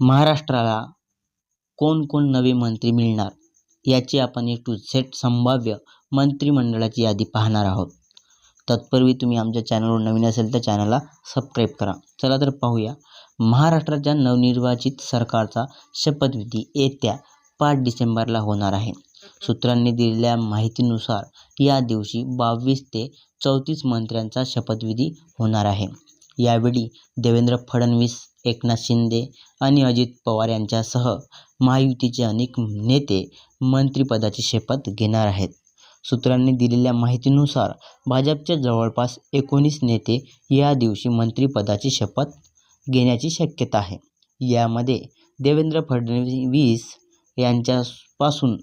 महाराष्ट्राला कोण कोण नवे मंत्री मिळणार? याची आपण ए टू झेड संभाव्य मंत्रिमंडळाची यादी पाहणार आहोत. तत्पूर्वी तुम्ही आमच्या चॅनलवर नवीन असेल तर चॅनलला सबस्क्राईब करा. चला तर पाहूया. महाराष्ट्राच्या नवनिर्वाचित सरकारचा शपथविधी येत्या पाच डिसेंबरला होणार आहे. सूत्रांनी दिलेल्या माहितीनुसार या दिवशी बावीस ते चौतीस मंत्र्यांचा शपथविधी होणार आहे. यावेळी देवेंद्र फडणवीस एकनाथ शिंदे आणि अजित पवार यांच्यासह महायुतीचे अनेक नेते मंत्रिपदाची शपथ घेणार आहेत. सूत्रांनी दिलेल्या माहितीनुसार भाजपच्या जवळपास एकोणीस नेते या दिवशी मंत्रिपदाची शपथ घेण्याची शक्यता आहे. यामध्ये देवेंद्र फडणवीस यांच्यापासून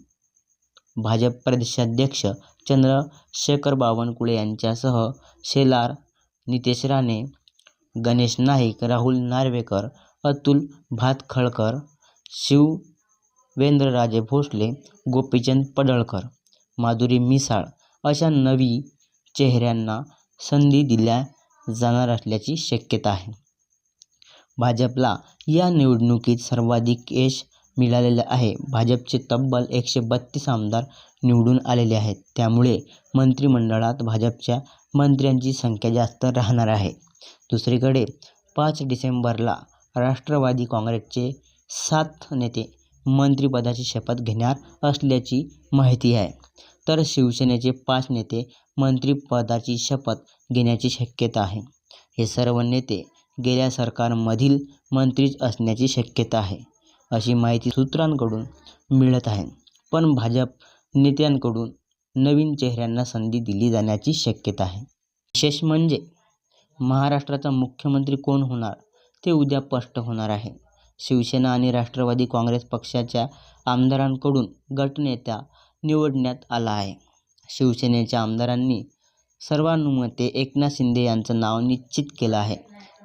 भाजप प्रदेशाध्यक्ष चंद्रशेखर बावनकुळे यांच्यासह शेलार नितेश राणे गणेश नाईक राहुल नार्वेकर अतुल भातखळकर शिवेंद्रराजे भोसले गोपीचंद पडळकर माधुरी मिसाळ अशा नवी चेहऱ्यांना संधी दिल्या जाणार असल्याची शक्यता आहे. भाजपला या निवडणुकीत सर्वाधिक यश मिळालेलं आहे. भाजपचे तब्बल एकशे बत्तीस आमदार निवडून आलेले आहेत. त्यामुळे मंत्रिमंडळात भाजपच्या मंत्र्यांची संख्या जास्त राहणार आहे. दुसरीकडे पाच डिसेंबरला राष्ट्रवादी काँग्रेसचे सात नेते मंत्रिपदाची शपथ घेणार असल्याची माहिती आहे. तर शिवसेनेचे पाच नेते मंत्रिपदाची शपथ घेण्याची शक्यता आहे. हे सर्व नेते गेल्या सरकारमधील मंत्रीच असण्याची शक्यता आहे अशी माहिती सूत्रांकडून मिळत आहे. पण भाजप नेत्यांकडून नवीन चेहऱ्यांना संधी दिली जाण्याची शक्यता आहे. विशेष म्हणजे महाराष्ट्राचा मुख्यमंत्री कोण होणार? ते उद्या स्पष्ट होणार आहे. शिवसेना आणि राष्ट्रवादी काँग्रेस पक्षाच्या आमदारांकडून गटनेता निवडण्यात आला आहे. शिवसेनेच्या आमदारांनी सर्वानुमते एकनाथ शिंदे यांचं नाव निश्चित केलं आहे.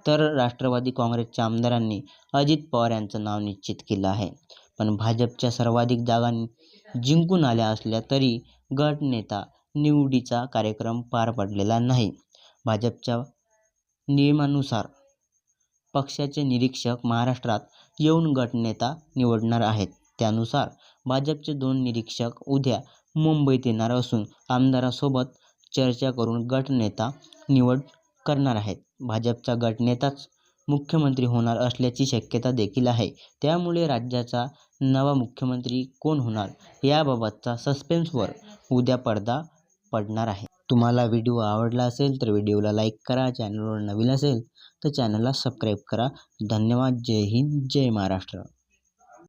तर राष्ट्रवादी काँग्रेसच्या आमदारांनी अजित पवार यांचं नाव निश्चित केलं आहे. पण भाजपच्या सर्वाधिक जागा जिंकून आल्या असल्या तरी गटनेता निवडीचा कार्यक्रम पार पडलेला नाही. भाजपच्या नियमानुसार पक्षाचे निरीक्षक महाराष्ट्रात येऊन गटनेता निवडणार आहेत. त्यानुसार भाजपचे दोन निरीक्षक उद्या मुंबईत येणार असून आमदारासोबत चर्चा करून गटनेता निवड करणार आहेत. भाजपचा गटनेताच मुख्यमंत्री होणार असल्याची शक्यता देखील आहे. त्यामुळे राज्याचा नवा मुख्यमंत्री कोण होणार याबाबतचा सस्पेन्सवर उद्या पडदा पडणार आहे. तुम्हाला व्हिडिओ आवडला असेल तर व्हिडिओला लाईक करा चॅनलवर नवीन असेल तर चॅनलला सबस्क्राईब करा. धन्यवाद. जय हिंद. जय महाराष्ट्र.